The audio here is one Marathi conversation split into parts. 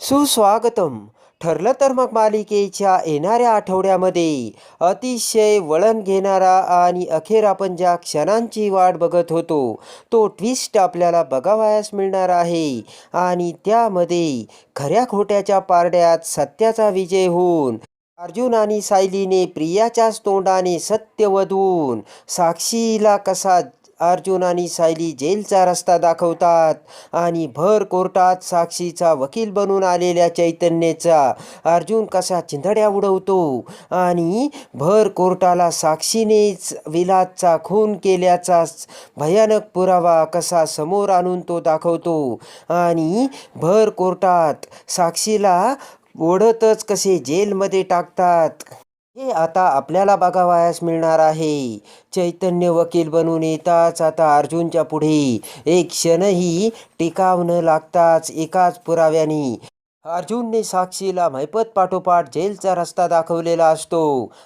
सुस्वागतम. ठरलं तर मग मालिकेच्या येणाऱ्या आठवड्यामध्ये अतिशय वळण घेणारा आणि अखेर आपण ज्या क्षणांची वाट बघत होतो तो ट्विस्ट आपल्याला बघावयास मिळणार आहे. आणि त्यामध्ये खऱ्या खोट्याच्या पारड्यात सत्याचा विजय होऊन अर्जुन आणि सायलीने प्रियाच्याच तोंडाने सत्य वधून साक्षीला कसा अर्जुन आणि सायली जेलचा रस्ता दाखवतात आणि भर कोर्टात साक्षीचा वकील बनून आलेल्या चैतन्याचा. अर्जुन कसा चिंधड्या उडवतो आणि भर कोर्टाला साक्षीनेच विलासचा खून केल्याचा भयानक पुरावा कसा समोर आणून तो दाखवतो आणि भर कोर्टात साक्षीला ओढतच कसे जेलमध्ये टाकतात. हे आता आपल्याला बघावयास मिळणार आहे. चैतन्य वकील बनून येताच आता अर्जुनच्या पुढे. एक क्षणही टिकाव न लागताच एकाच पुराव्याने अर्जुनने साक्षीला मैपत पाठोपाठ जेलचा रस्ता दाखवलेला असतो.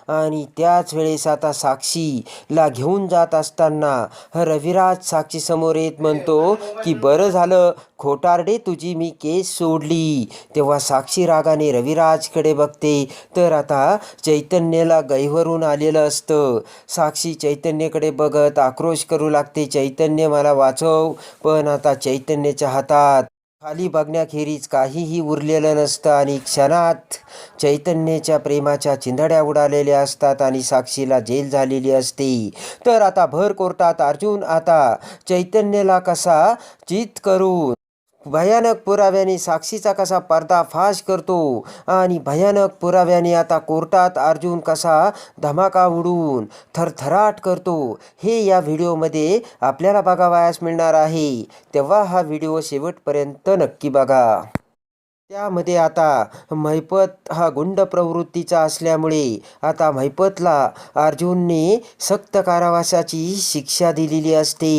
आणि त्याच वेळेस आता साक्षीला घेऊन जात असताना रविराज साक्षीसमोर येत म्हणतो की बरं झालं. खोटारडे तुझी मी केस सोडली. तेव्हा साक्षी रागाने रविराजकडे बघते. तर आता चैतन्याला गैवरून आलेलं असतं. साक्षी चैतन्यकडे बघत आक्रोश करू लागते. चैतन्य मला वाचव. पण आता चैतन्याच्या हातात खाली बघण्याखेरीज काहीही उरलेलं नसतं आणि क्षणात चैतन्याच्या प्रेमाच्या चिंधड्या उडालेल्या असतात आणि साक्षीला जेल झालेली असते. तर आता भर कोर्टात अर्जुन आता चैतन्याला कसा चित करून भयानक पुराव्याने साक्षीचा कसा पर्दाफाश करतो आणि भयानक पुराव्याने आता कोर्टात अर्जुन कसा धमाका उडून थरथराट करतो हे या व्हिडिओमध्ये आपल्याला बघावयास मिळणार आहे. तेव्हा हा व्हिडिओ शेवटपर्यंत नक्की बघा. त्यामध्ये आता महिपत हा गुंड प्रवृत्तीचा असल्यामुळे आता महिपतला अर्जुनने सक्त कारावासाची शिक्षा दिलेली असते.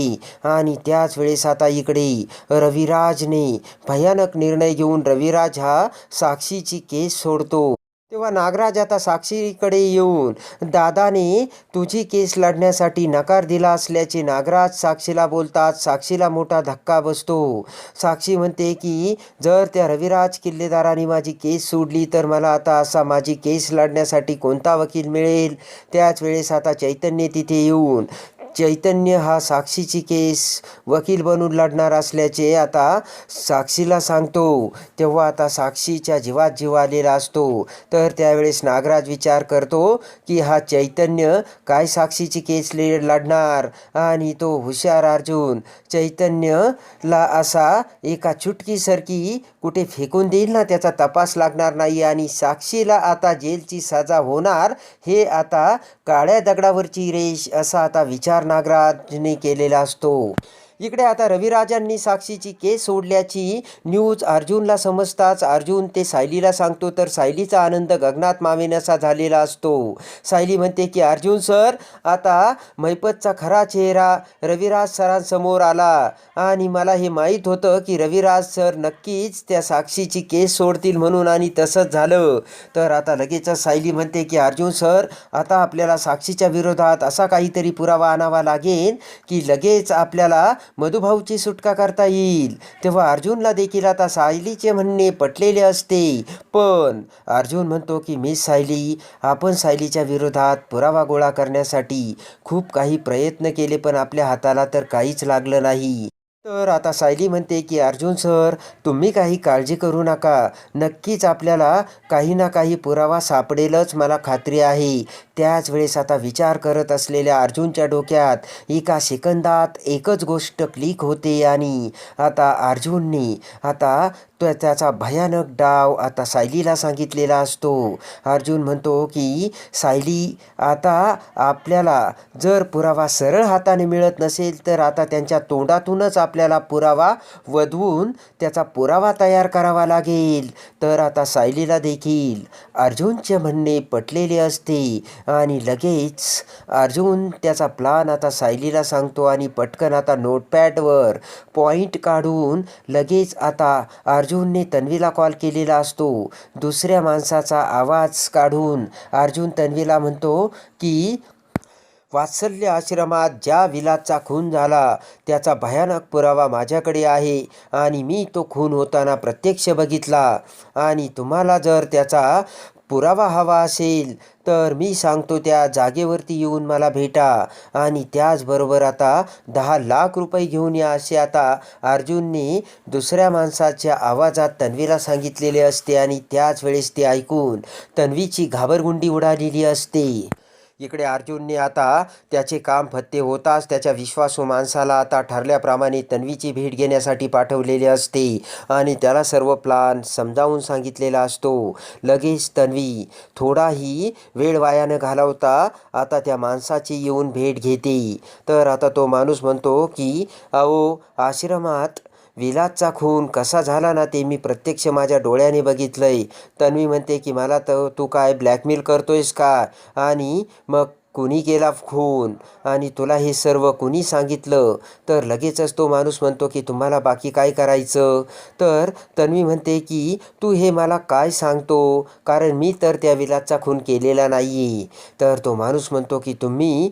आणि त्याच वेळेस आता इकडे रविराजने भयानक निर्णय घेऊन रविराज हा साक्षीची केस सोडतो. तेव्हा नागराज आता साक्षीकडे येऊन दादाने तुझी केस लढण्यासाठी नकार दिला असल्याचे नागराज साक्षीला बोलतात. साक्षीला मोठा धक्का बसतो. साक्षी म्हणते की जर त्या रविराज किल्लेदाराने माझी केस सोडली तर मला आता असा माझी केस लढण्यासाठी कोणता वकील मिळेल? त्याच वेळेस आता चैतन्य तिथे येऊन चैतन्य हा साक्षीची केस वकील बनून लढणार असल्याचे आता साक्षीला सांगतो. तेव्हा आता साक्षीच्या जीवात जीव आलेला असतो. तर त्यावेळेस नागराज विचार करतो की हा चैतन्य काय साक्षीची केस ले लढणार? आणि तो हुशार अर्जुन चैतन्यला असा एका चुटकीसारखी कुठे फेकून देईल ना त्याचा तपास लागणार नाही आणि साक्षीला आता जेलची सजा होणार हे आता काळ्या दगडावरची रेष असा आता विचार नागराजने केलेला असतो. इकडे आता रविराजांनी साक्षीची केस सोडल्याची न्यूज अर्जुनला समजताच अर्जुन ते सायलीला सांगतो तर सायलीचा आनंद गगनात मावेनासा झालेला असतो. सायली म्हणते की अर्जुन सर आता मैपतचा खरा चेहरा रविराज सरांसमोर आला आणि मला हे माहीत होतं की रविराज सर नक्कीच त्या साक्षीची केस सोडतील म्हणून आणि तसंच झालं. तर आता लगेचच सायली म्हणते की अर्जुन सर आता आपल्याला साक्षीच्या विरोधात असा काहीतरी पुरावा आणावा लागेल की लगेच आपल्याला मधुभाऊची सुटका करता येईल. तेव्हा अर्जुनला देखील आता सायलीचे म्हणणे पटलेले असते. पण अर्जुन म्हणतो की मी सायली आपण सायलीच्या विरोधात पुरावा गोळा करण्यासाठी खूप काही प्रयत्न केले पण आपल्या हाताला तर काहीच लागलं नाही. तर आता सायली म्हणते की अर्जुन सर तुम्ही काही काळजी करू नका. नक्कीच आपल्याला काही ना काही पुरावा सापडेलच मला खात्री आहे. त्याच वेळेस आता विचार करत असलेल्या अर्जुनच्या डोक्यात एका सेकंदात एकच गोष्ट क्लिक होते आणि आता अर्जुनने आता तो त्याचा भयानक डाव आता सायलीला सांगितलेला असतो. अर्जुन म्हणतो की सायली आता आपल्याला जर पुरावा सरळ हाताने मिळत नसेल तर आता त्यांच्या तोंडातूनच आपल्याला पुरावा वधवून त्याचा पुरावा तयार करावा लागेल. तर आता सायलीला देखील अर्जुनचे म्हणणे पटलेले असते. आणि लगेच अर्जुन त्याचा प्लान आता सायलीला सांगतो आणि पटकन आता नोटपॅडवर पॉईंट काढून लगेच आता अर्जुनने तन्वीला कॉल केलेला असतो. दुसऱ्या माणसाचा आवाज काढून अर्जुन तन्वीला म्हणतो की वात्सल्य आश्रमात ज्या विलाचा खून झाला त्याचा भयानक पुरावा माझ्याकडे आहे आणि मी तो खून होताना प्रत्यक्ष बघितला. आणि तुम्हाला जर त्याचा पुरावा हवा असेल तर मी सांगतो त्या जागेवरती येऊन मला भेटा. आणि त्याचबरोबर आता दहा लाख रुपये घेऊन या असे आता अर्जुननी दुसऱ्या माणसाच्या आवाजात तन्वीला सांगितलेले असते आणि त्याच वेळेस ते ऐकून तन्वीची घाबरगुंडी उडालेली असते. इकडे अर्जुनने आता त्याचे काम फत्ते होताच त्याच्या विश्वासू माणसाला आता ठरल्याप्रमाणे तन्वीची भेट घेण्यासाठी पाठवलेले असते. आणि त्याला सर्व प्लान समजावून सांगितलेला असतो. लगेच तन्वी थोडाही वेळ वाया न घालवता आता त्या माणसाची येऊन भेट घेते. तर आता तो माणूस म्हणतो की अहो आश्रमात विलासचा खून कसा झाला ना ते मी प्रत्यक्ष माझ्या डोळ्याने बघितलंय. तन्वी म्हणते की मला तर तू काय ब्लॅकमेल करतोयस का? आणि मग कुणी केला खून? आणि तुला हे सर्व कुणी सांगितलं? तर लगेचच तो माणूस म्हणतो की तुम्हाला बाकी काय करायचं? तर तन्वी म्हणते की तू हे मला काय सांगतो? कारण मी तर त्या विलासचा खून केलेला नाही तर तो माणूस म्हणतो की तुम्ही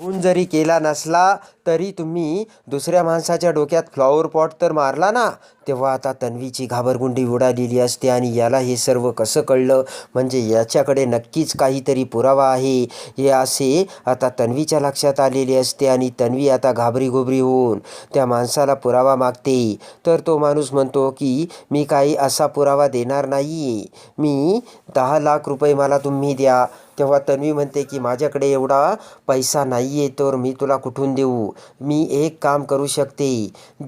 खून जरी केला नसला तरी तुम्ही दुसऱ्या माणसाच्या डोक्यात फ्लॉवर पॉट तर मारला ना. तेव्हा आता तन्वीची घाबरगुंडी उडालेली असते आणि याला हे सर्व कसं कळलं? म्हणजे याच्याकडे नक्कीच काहीतरी पुरावा आहे. हे असे आता तन्वीच्या लक्षात आलेले असते आणि तन्वी आता घाबरी घोबरी होऊन त्या माणसाला पुरावा मागते. तर तो माणूस म्हणतो की मी काही असा पुरावा देणार नाही मी दहा लाख रुपये मला तुम्ही द्या. तेव्हा तन्वी म्हणते की माझ्याकडे एवढा पैसा नाही आहे तर मी तुला कुठून देऊ? मी एक काम करू शकते.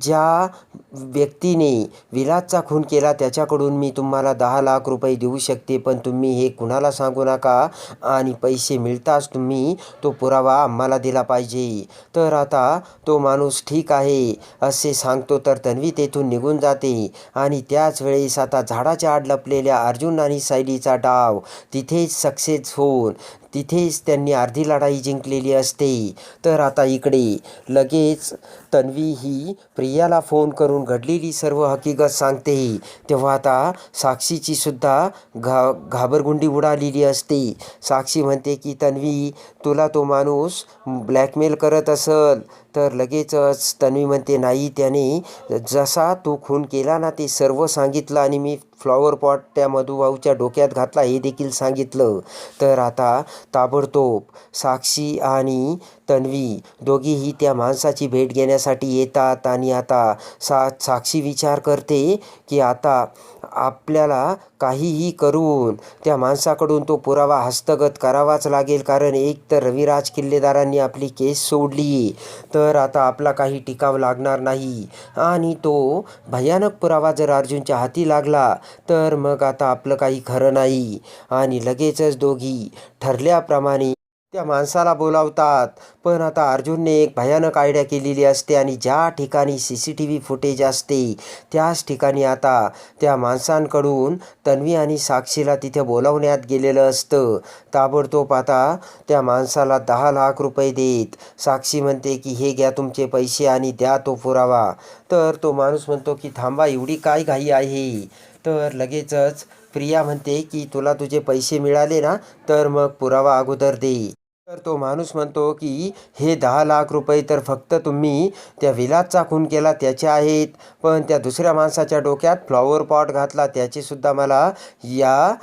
ज्या व्यक्तीने विलासचा खून केला त्याच्याकडून मी तुम्हाला दहा लाख रुपये देऊ शकते पण तुम्ही हे कुणाला सांगू नका? आणि पैसे मिळताच तुम्ही तो पुरावा आम्हाला दिला पाहिजे. तर आता तो माणूस ठीक आहे असे सांगतो. तर तन्वी तेथून निघून जाते आणि त्याच वेळेस आता झाडाच्या आड लपलेल्या अर्जुन आणि सायलीचा डाव. तिथेच सक्सेस हो होऊन तिथेच त्यांनी अर्धी लढाई जिंकलेली असते. तर आता इकडे. लगेच तन्वी ही प्रियाला फोन करून घडलेली सर्व हकीकत सांगते. तेव्हा आता साक्षीची सुद्धा घा घाबरगुंडी उडालेली असते. साक्षी म्हणते की तन्वी तुला तो माणूस ब्लॅकमेल करत असल. तर लगेचच तन्वी म्हणते नाही त्याने जसा तू खून केला ना ते सर्व सांगितलं आणि मी फ्लॉवर पॉट त्या मधुभाऊच्या डोक्यात घातला हे देखील सांगितलं. तर आता ताबडतोब साक्षी आणि तन्वी. दोघीही त्या माणसाची भेट घेण्यासाठी येतात आणि आता सा साक्षी विचार करते की आता आपल्याला काहीही करून त्या माणसाकडून तो पुरावा हस्तगत करावाच लागेल. कारण एक तर रविराज किल्लेदारांनी आपली केस सोडली तर आता आपला काही टिकाव लागणार नाही. आणि तो भयानक पुरावा जर अर्जुनच्या हाती लागला तर मग आता आपलं काही खरं नाही. आणि लगेचच दोघी ठरल्याप्रमाणे त्या माणसाला बोलावतात. पण आता अर्जुनने एक भयानक आयडिया केलेली असते आणि ज्या ठिकाणी C C T V footage असते त्याच ठिकाणी आता त्या माणसांकडून तन्वी आणि साक्षीला तिथे बोलावण्यात गेलेलं असतं. ताबडतोब आता त्या माणसाला दहा लाख रुपये देत. साक्षी म्हणते की हे घ्या तुमचे पैसे आणि द्या तो पुरावा. तर तो माणूस म्हणतो की थांबा एवढी काय घाई आहे? तर लगेचच प्रिया म्हणते की तुला तुझे पैसे मिळाले ना तर मग पुरावा अगोदर दे. तर तो माणूस म्हणतो की हे दहा लाख रुपये तर फक्त तुम्ही त्या विलासचा खून केला त्याचे आहेत. पण त्या दुसऱ्या माणसाच्या डोक्यात फ्लॉवर पॉट घातला त्याचेसुद्धा मला या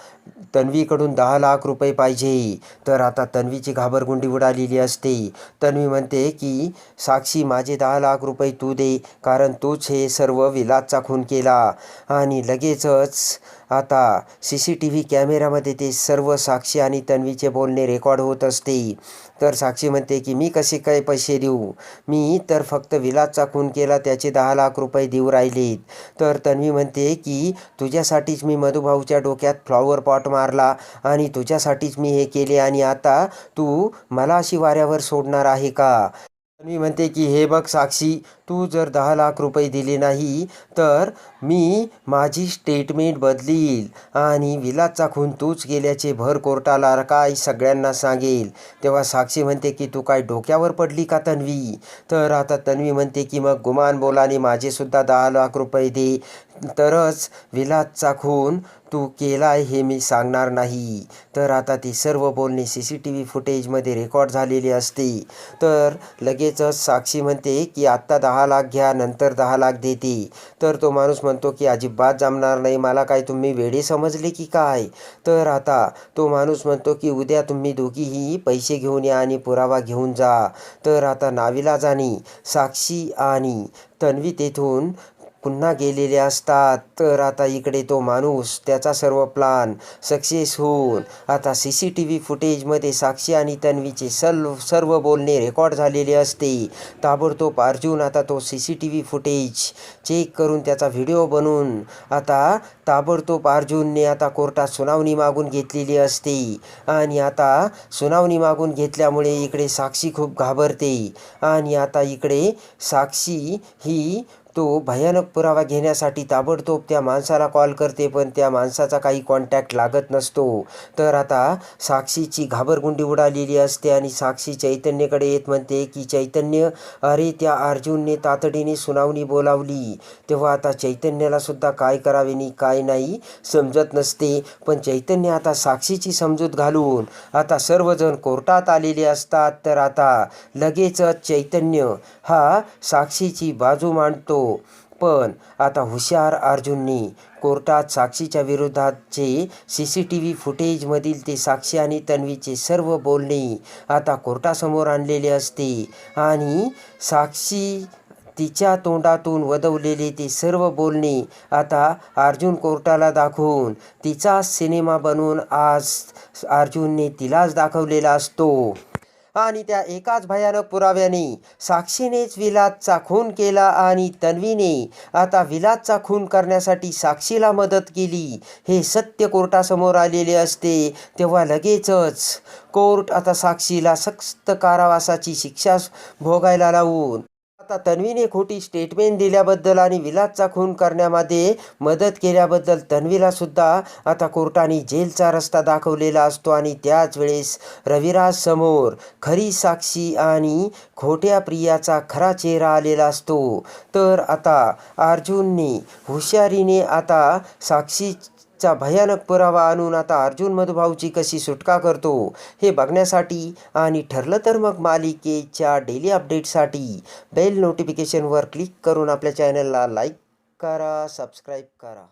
तन्वीकडून दहा लाख रुपये पाहिजे. तर आता तन्वीची घाबरगुंडी उडालेली असते. तन्वी म्हणते की साक्षी माझे दहा लाख रुपये तू दे कारण तूच हे सर्व विलासचा खून केला. आणि लगेचच आता सी सी टी व्ही कॅमेऱ्यामध्ये ते सर्व साक्षी आणि तन्वीचे बोलणे रेकॉर्ड होत असते. तर साक्षी म्हणते की मी कसे काय पैसे देऊ? मी तर फक्त विलासचा खून केला त्याचे दहा लाख रुपये देऊ राहिलेत. तर तन्वी म्हणते की तुझ्यासाठीच मी मधुभाऊच्या डोक्यात फ्लॉवर पॉट मारला आणि तुझ्यासाठीच मी हे केले आणि आता तू मला अशी वाऱ्यावर सोडणार आहे का? तन्वी म्हणते की हे बघ साक्षी तू जर दहा लाख रुपये दिले नाही तर मी माझी स्टेटमेंट बदलील आणि विलासचा खून तूच गेल्याचे भर कोर्टाला काय सगळ्यांना सांगेल. तेव्हा साक्षी म्हणते की तू काय डोक्यावर पडली का तन्वी? तर आता तन्वी म्हणते की मग गुमान बोलाने माझेसुद्धा दहा लाख रुपये दे. तरच विलात चाखून तू केलाय हे मी सांगणार नाही. तर आता ती सर्व बोलणी सी सी टी व्ही फुटेजमध्ये रेकॉर्ड झालेली असते. तर लगेचच साक्षी म्हणते की आत्ता दहा लाख घ्या नंतर दहा लाख देते. तर तो माणूस म्हणतो की अजिबात जमणार नाही मला काय तुम्ही वेडे समजले की काय? तर आता तो माणूस म्हणतो की उद्या तुम्ही दोघीही पैसे घेऊन या आणि पुरावा घेऊन जा. तर आता नाविलाजानी साक्षी आणि तन्वी तेथून पुन्हा गेलेले असतात. तर आता इकडे तो माणूस त्याचा सर्व प्लान सक्सेस होऊन आता सी सी टी व्ही फुटेजमध्ये साक्षी आणि तन्वीचे सर्व सर्व बोलणे रेकॉर्ड झालेले असते. ताबडतोब अर्जुन आता तो C C T V footage check करून त्याचा व्हिडिओ बनवून आता ताबडतोब अर्जुनने आता कोर्टात सुनावणी मागून घेतलेली असते. आणि आता सुनावणी मागून घेतल्यामुळे इकडे साक्षी खूप घाबरते. आणि आता इकडे साक्षी ही तो भयानक पुरावा घेण्यासाठी ताबडतोब त्या माणसाला कॉल करते पण त्या माणसाचा काही कॉन्टॅक्ट लागत नसतो. तर आता साक्षीची घाबरगुंडी उडालेली असते आणि साक्षी चैतन्यकडे येत म्हणते की चैतन्य अरे त्या अर्जुनने तातडीने सुनावणी बोलावली. तेव्हा आता चैतन्याला सुद्धा काय करावे आणि काय नाही समजत नसते. पण चैतन्य आता साक्षीची समजूत घालून आता सर्वजण कोर्टात आलेले असतात. तर आता लगेचच चैतन्य हा साक्षीची बाजू मांडतो. पण आता हुशार अर्जुननी कोर्टात साक्षीच्या विरोधातचे सी सी टी व्ही फुटेजमधील ते साक्षी आणि तन्वीचे सर्व बोलणे आता कोर्टासमोर आणलेले असते. आणि साक्षी तिच्या तोंडातून वदवलेले ते सर्व बोलणे आता अर्जुन कोर्टाला दाखवून तिचा सिनेमा बनवून आज अर्जुनने तिलाच दाखवलेला असतो. आणि त्या एकाच भयानक पुराव्याने साक्षीनेच विलादचा खून केला आणि तन्वीने आता विलादचा खून करण्यासाठी साक्षीला मदत केली. हे सत्य कोर्टासमोर आलेले असते तेव्हा लगेचच कोर्ट आता साक्षीला सक्त कारावासाची शिक्षा भोगायला लावून आता तन्वीने खोटी स्टेटमेंट दिल्याबद्दल आणि विलासचा खून करण्यामध्ये मदत केल्याबद्दल तन्वीला सुद्धा आता कोर्टाने जेलचा रस्ता दाखवलेला असतो आणि त्याच वेळेस रविराज समोर खरी साक्षी आणि खोट्या प्रियाचा खरा चेहरा आलेला असतो. तर आता अर्जुनने हुशारीने आता साक्षी चा भयानक पुरावा आणून आता अर्जुन मधुभाऊची कशी सुटका करतो हे बघण्यासाठी आणि ठरलं तर मग मालिकेच्या डेली अपडेटसाठी बेल नोटिफिकेशनवर क्लिक करून आपल्या चॅनलला लाईक करा सबस्क्राईब करा.